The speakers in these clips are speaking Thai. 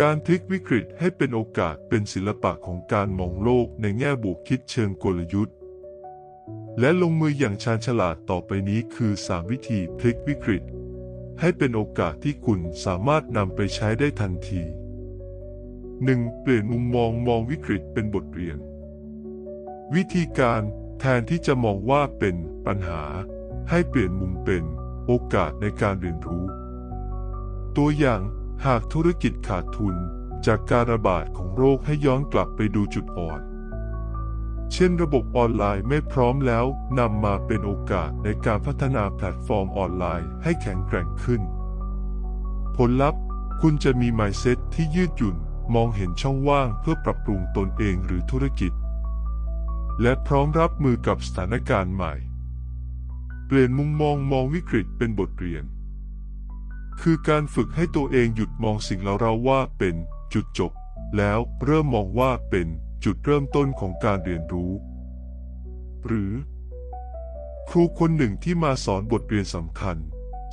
การพลิกวิกฤตให้เป็นโอกาสเป็นศิลปะของการมองโลกในแง่บวกคิดเชิงกลยุทธ์ และลงมืออย่างชาญฉลาดต่อไปนี้คือ 3 วิธีพลิกวิกฤต ให้เป็นโอกาสที่คุณสามารถนำไปใช้ได้ทันที 1. เปลี่ยนมุมมองมองวิกฤตเป็นบทเรียน วิธีการแทนที่จะมองว่าเป็นปัญหา ให้เปลี่ยนมุมเป็น โอกาสในการเรียนรู้ ตัวอย่างหากธุรกิจขาดทุนจากการระบาดของโรคให้ย้อนกลับไปดูจุดอ่อน เช่นระบบออนไลน์ไม่พร้อมแล้วนำมาเป็นโอกาสในการพัฒนาแพลตฟอร์มออนไลน์ให้แข็งแกร่งขึ้น ผลลัพธ์คุณจะมี mindset ที่ยืดหยุ่นมองเห็นช่องว่างเพื่อปรับปรุงตนเองหรือธุรกิจ และพร้อมรับมือกับสถานการณ์ใหม่ ปลี่ยนมุมมองมองวิกฤตเป็นบทเรียน คือการฝึกให้ตัวเองหยุดมองสิ่งเราเราว่าเป็นจุดจบ แล้วเริ่มมองว่าเป็นจุดเริ่มต้นของการเรียนรู้ หรือ ครูคนหนึ่งที่มาสอนบทเรียนสำคัญ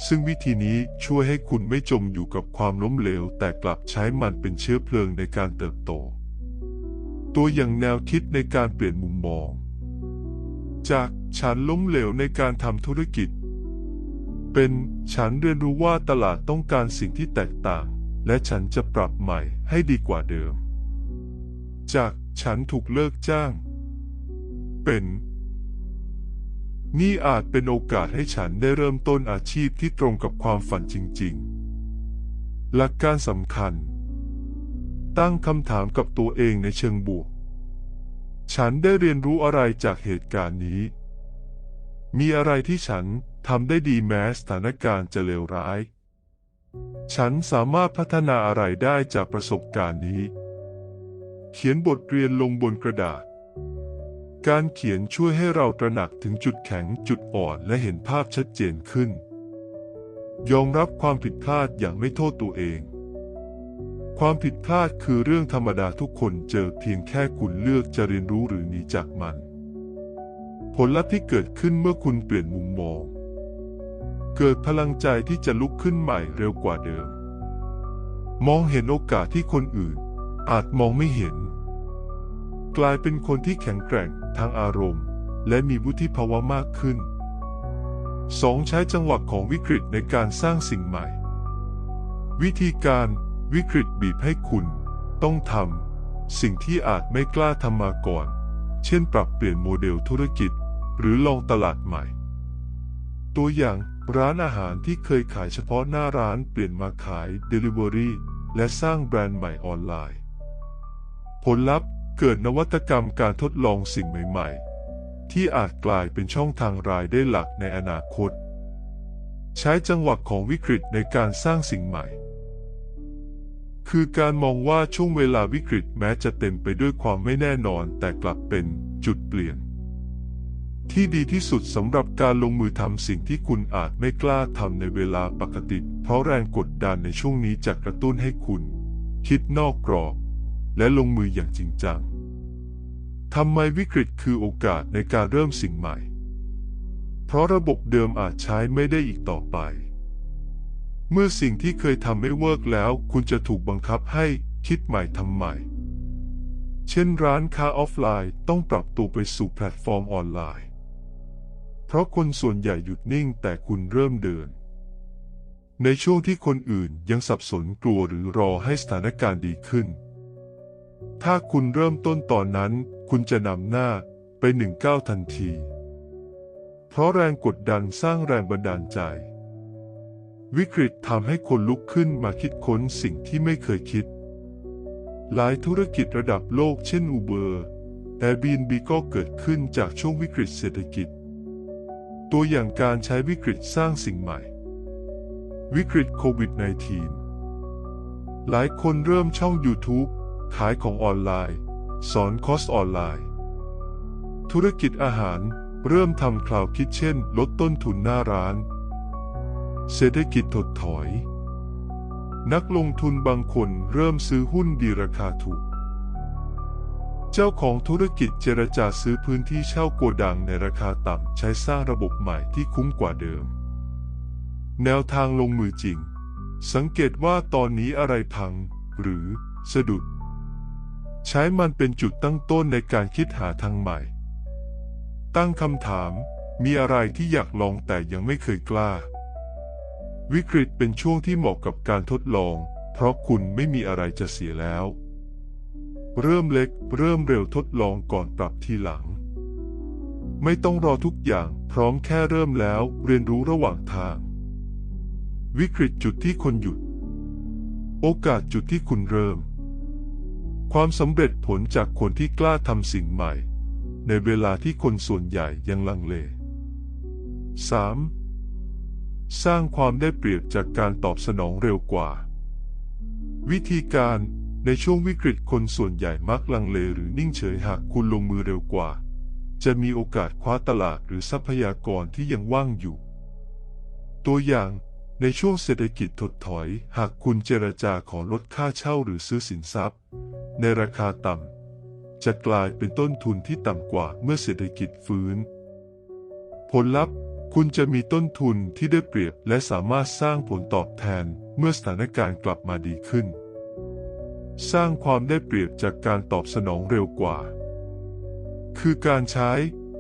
ซึ่งวิธีนี้ช่วยให้คุณไม่จมอยู่กับความล้มเหลว แต่กลับใช้มันเป็นเชื้อเพลิงในการเติบโต ตัวอย่างแนวคิดในการเปลี่ยนมุมมอง จาก ฉันล้มเหลวในการทำธุรกิจ เป็นฉันเรียนรู้ว่าตลาดต้องการสิ่งที่แตกต่าง และฉันจะปรับใหม่ให้ดีกว่าเดิม จากฉันถูกเลิกจ้าง เป็น นี่อาจเป็นโอกาสให้ฉันได้เริ่มต้นอาชีพที่ตรงกับความฝันจริง ๆ หลักการสำคัญ ตั้งคำถามกับตัวเองในเชิงบวก ฉันได้เรียนรู้อะไรจากเหตุการณ์นี้ มีอะไรที่ฉันทำได้ดีแม้สถานการณ์จะเลวร้าย ฉันสามารถพัฒนาอะไรได้จากประสบการณ์นี้ เขียนบทเรียนลงบนกระดาษ การเขียนช่วยให้เราตระหนักถึงจุดแข็งจุดอ่อนและเห็นภาพชัดเจนขึ้น ยอมรับความผิดพลาดอย่างไม่โทษตัวเอง ความผิดพลาดคือเรื่องธรรมดาทุกคนเจอเพียงแค่คุณเลือกจะเรียนรู้หรือหนีจากมัน ผลลัพธ์ที่เกิดขึ้นเมื่อคุณเปลี่ยนมุมมอง เกิดพลังใจที่จะลุกขึ้นใหม่เร็วกว่าเดิม มองเห็นโอกาสที่คนอื่น อาจมองไม่เห็น กลายเป็นคนที่แข็งแกร่งทางอารมณ์ และมีวุฒิภาวะมากขึ้น 2. ใช้จังหวะของวิกฤตในการสร้างสิ่งใหม่ วิธีการวิกฤตบีบให้คุณ ต้องทำสิ่งที่อาจไม่กล้าทำมาก่อน เช่นปรับเปลี่ยนโมเดลธุรกิจ หรือลองตลาดใหม่ ตัวอย่างร้านอาหารที่เคยขายเฉพาะหน้าร้านเปลี่ยนมาขาย Delivery และสร้างแบรนด์ใหม่ออนไลน์ ผลลัพธ์เกิดนวัตกรรมการทดลองสิ่งใหม่ ๆ ที่อาจกลายเป็นช่องทางรายได้หลักในอนาคต ใช้จังหวะของวิกฤตในการสร้างสิ่งใหม่ คือการมองว่าช่วงเวลาวิกฤตแม้จะเต็มไปด้วยความไม่แน่นอนแต่กลับเป็นจุดเปลี่ยน ที่ดีที่สุดสำหรับการลงมือทำสิ่งที่คุณอาจไม่กล้าทำในเวลาปกติ เพราะแรงกดดันในช่วงนี้จะกระตุ้นให้คุณ คิดนอกกรอบ และลงมืออย่างจริงจังทำไมวิกฤตคือโอกาสในการเริ่มสิ่งใหม่ เพราะระบบเดิมอาจใช้ไม่ได้อีกต่อไป เมื่อสิ่งที่เคยทำไม่เวิร์กแล้ว คุณจะถูกบังคับให้คิดใหม่ทำใหม่ เช่นร้านค้าออฟไลน์ต้องปรับตัวไปสู่แพลตฟอร์มออนไลน์ เพราะคนส่วนใหญ่หยุดนิ่งแต่คุณเริ่มเดิน ในช่วงที่คนอื่นยังสับสนกลัวหรือรอให้สถานการณ์ดีขึ้น ถ้าคุณเริ่มต้นตอนนั้น คุณจะนำหน้าไปหนึ่งก้าวทันที เพราะแรงกดดันสร้างแรงบันดาลใจ วิกฤตทำให้คนลุกขึ้นมาคิดค้นสิ่งที่ไม่เคยคิด หลายธุรกิจระดับโลกเช่น Uber Airbnb ก็เกิดขึ้นจากช่วงวิกฤตเศรษฐกิจ ตัวอย่างการใช้วิกฤตสร้างสิ่งใหม่ วิกฤตโควิด -19 หลายคนเริ่มช่อง YouTube ขายของออนไลน์ สอนคอร์สออนไลน์ ธุรกิจอาหารเริ่มทำคลาวคิดเช่น ลดต้นทุนหน้าร้าน เศรษฐกิจถดถอย นักลงทุนบางคนเริ่มซื้อหุ้นดีราคาถูก เจ้าของธุรกิจเจรจาซื้อพื้นที่เช่าโกดังในราคาต่ำใช้สร้างระบบใหม่ที่คุ้มกว่าเดิม แนวทางลงมือจริง สังเกตว่าตอนนี้อะไรพัง หรือสะดุด ใช้มันเป็นจุดตั้งต้นในการคิดหาทางใหม่ ตั้งคำถามมีอะไรที่อยากลองแต่ยังไม่เคยกล้า วิกฤตเป็นช่วงที่เหมาะกับการทดลอง เพราะคุณไม่มีอะไรจะเสียแล้ว เริ่มเล็ก เริ่มเร็วทดลองก่อนปรับทีหลัง ไม่ต้องรอทุกอย่างพร้อมแค่เริ่มแล้วเรียนรู้ระหว่างทาง วิกฤตจุดที่คนหยุด โอกาสจุดที่คุณเริ่ม ความสำเร็จผลจากคนที่กล้าทำสิ่งใหม่ ในเวลาที่คนส่วนใหญ่ยังลังเล 3. สร้างความได้เปรียบจากการตอบสนองเร็วกว่า วิธีการในช่วงวิกฤตคนส่วนใหญ่มักลังเลหรือนิ่งเฉยหากคุณลงมือเร็วกว่า จะมีโอกาสคว้าตลาดหรือทรัพยากรที่ยังว่างอยู่ ตัวอย่างในช่วงเศรษฐกิจถดถอย หากคุณเจรจาขอลดค่าเช่าหรือซื้อสินทรัพย์ ในราคาต่ำจะกลายเป็นต้นทุนที่ต่ำกว่าเมื่อเศรษฐกิจฟื้น ผลลัพธ์ คุณจะมีต้นทุนที่ได้เปรียบและสามารถสร้างผลตอบแทนเมื่อสถานการณ์กลับมาดีขึ้น สร้างความได้เปรียบจากการตอบสนองเร็วกว่า คือการใช้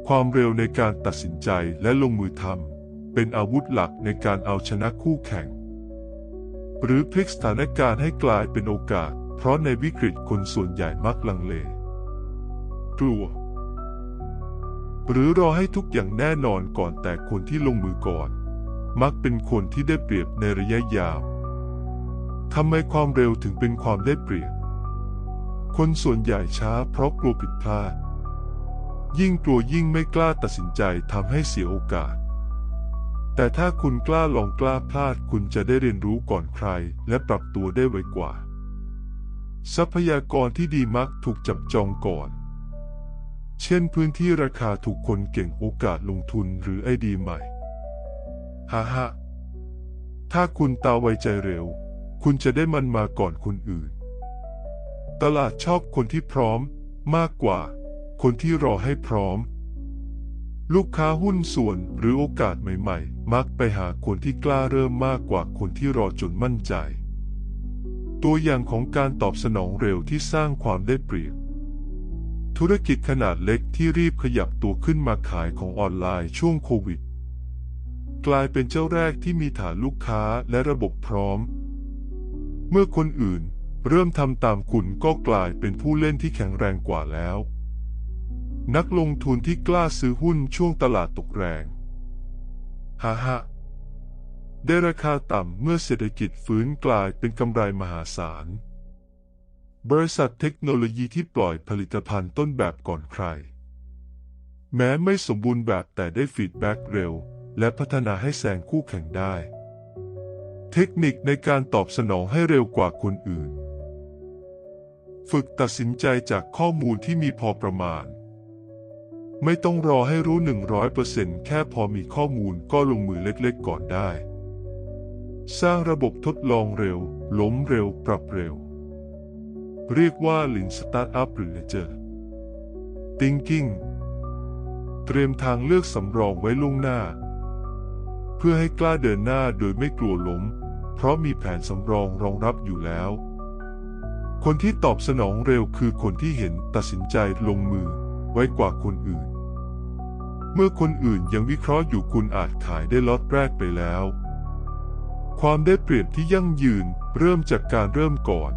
ความเร็วในการตัดสินใจและลงมือทำเป็นอาวุธหลักในการเอาชนะคู่แข่ง หรือพลิกสถานการณ์ให้กลายเป็นโอกาส เพราะในวิกฤตคนส่วนใหญ่มักลังเล กลัว หรือรอให้ทุกอย่างแน่นอนก่อนแต่คนที่ลงมือก่อน มักเป็นคนที่ได้เปรียบในระยะยาวทำไมความเร็วถึงเป็นความได้เปรียบ คนส่วนใหญ่ช้าเพราะกลัวผิดพลาด ยิ่งกลัวยิ่งไม่กล้าตัดสินใจทำให้เสียโอกาส แต่ถ้าคุณกล้าลองกล้าพลาดคุณจะได้เรียนรู้ก่อนใคร และปรับตัวได้ไวกว่า ทรัพยากรที่ดีมักถูกจับจองก่อน เช่นพื้นที่ราคาถูกคนเก่งโอกาสลงทุนหรือไอเดียใหม่ ฮ่าฮ่าถ้าคุณตาไวใจเร็ว คุณจะได้มันมาก่อนคนอื่น ตลาดชอบคนที่พร้อมมากกว่า คนที่รอให้พร้อม ลูกค้าหุ้นส่วนหรือโอกาสใหม่ ๆ มักไปหาคนที่กล้าเริ่มมากกว่าคนที่รอจนมั่นใจ ตัวอย่างของการตอบสนองเร็วที่สร้างความได้เปรียบ ธุรกิจขนาดเล็กที่รีบขยับตัวขึ้นมาขายของออนไลน์ช่วงโควิด กลายเป็นเจ้าแรกที่มีฐานลูกค้าและระบบพร้อม เมื่อคนอื่นเริ่มทำตามคุณก็กลายเป็นผู้เล่นที่แข็งแรงกว่าแล้ว นักลงทุนที่กล้าซื้อหุ้นช่วงตลาดตกแรงฮ่าฮ่าได้ราคาต่ำเมื่อเศรษฐกิจฟื้นกลายเป็นกำไรมหาศาล บริษัทเทคโนโลยีที่ปล่อยผลิตภัณฑ์ต้นแบบก่อนใคร แม้ไม่สมบูรณ์แบบแต่ได้ฟีดแบ็กเร็ว และพัฒนาให้แซงคู่แข่งได้ เทคนิคในการตอบสนองให้เร็วกว่าคนอื่น ฝึกตัดสินใจจากข้อมูลที่มีพอประมาณ ไม่ต้องรอให้รู้ 100%แค่พอมีข้อมูลก็ลงมือเล็กๆก่อนได้ สร้างระบบทดลองเร็ว ล้มเร็ว ปรับเร็ว เรียกว่า Lean Startup หรือ Agile Thinking เตรียมทางเลือกสำรองไว้ล่วงหน้า เพื่อให้กล้าเดินหน้าโดยไม่กลัวล้ม เพราะมีแผนสำรองรองรับอยู่แล้ว คนที่ตอบสนองเร็วคือคนที่เห็นตัดสินใจลงมือไว้กว่าคนอื่น เมื่อคนอื่นยังวิเคราะห์อยู่คุณอาจขายได้ล็อตแรกไปแล้ว ความได้เปรียบที่ยั่งยืนเริ่มจากการเริ่มก่อน